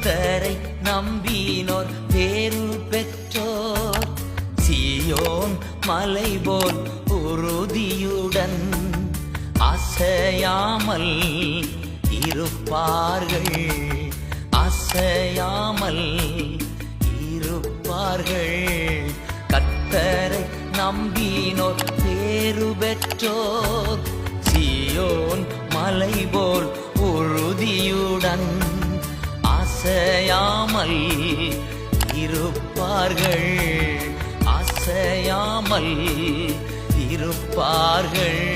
கர்த்தரை நம்பினோர் பேரு பெற்றோர். சியோன் மலை போல் உறுதியுடன் அசையாமல் இருப்பார்கள். அசையாமல் இருப்பார்கள். கத்தரை நம்பினோர் பேரு பெற்றோர். சியோன் மலை போல் உறுதியுடன் அசையாமல் இருப்பார்கள். அசையாமல் இருப்பார்கள்.